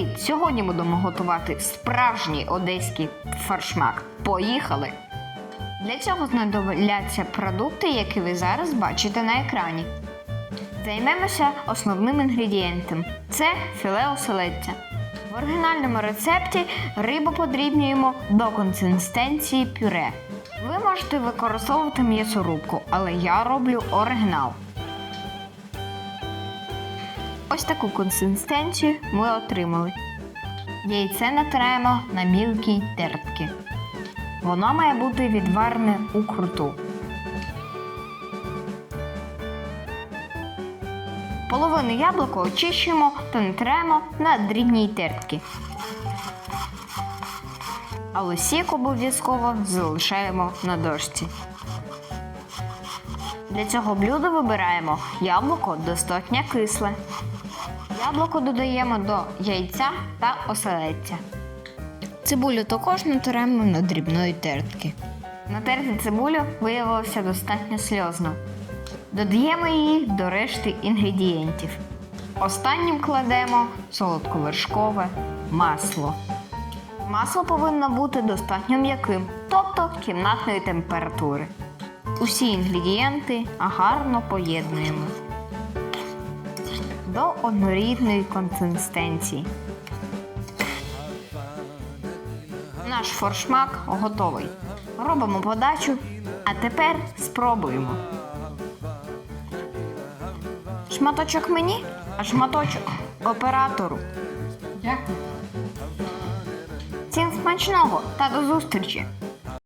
Привіт! Сьогодні будемо готувати справжній одеський фаршмак. Поїхали! Для цього знадобляться продукти, які ви зараз бачите на екрані. Займемося основним інгредієнтом це філе оселедця. В оригінальному рецепті рибу подрібнюємо до консистенції пюре. Ви можете використовувати м'ясорубку, але я роблю оригінал. Ось таку консистенцію ми отримали. Яйце натираємо на мілкі тертки. Воно має бути відварене у круту. Половину яблука очищуємо та натираємо на дрібній тертки. Але сік обов'язково залишаємо на дошці. Для цього блюда вибираємо яблуко достатньо кисле. Яблуко додаємо до яйця та оселедця. Цибулю також натираємо на дрібної тертки. Натерти цибулю виявилося достатньо сльозно. Додаємо її до решти інгредієнтів. Останнім кладемо солодковершкове масло. Масло повинно бути достатньо м'яким, тобто кімнатної температури. Усі інгредієнти гарно поєднуємо до однорідної консистенції. Наш форшмак готовий. Робимо подачу, а тепер спробуємо. Шматочок мені, а шматочок оператору. Дякую. Всім смачного та до зустрічі!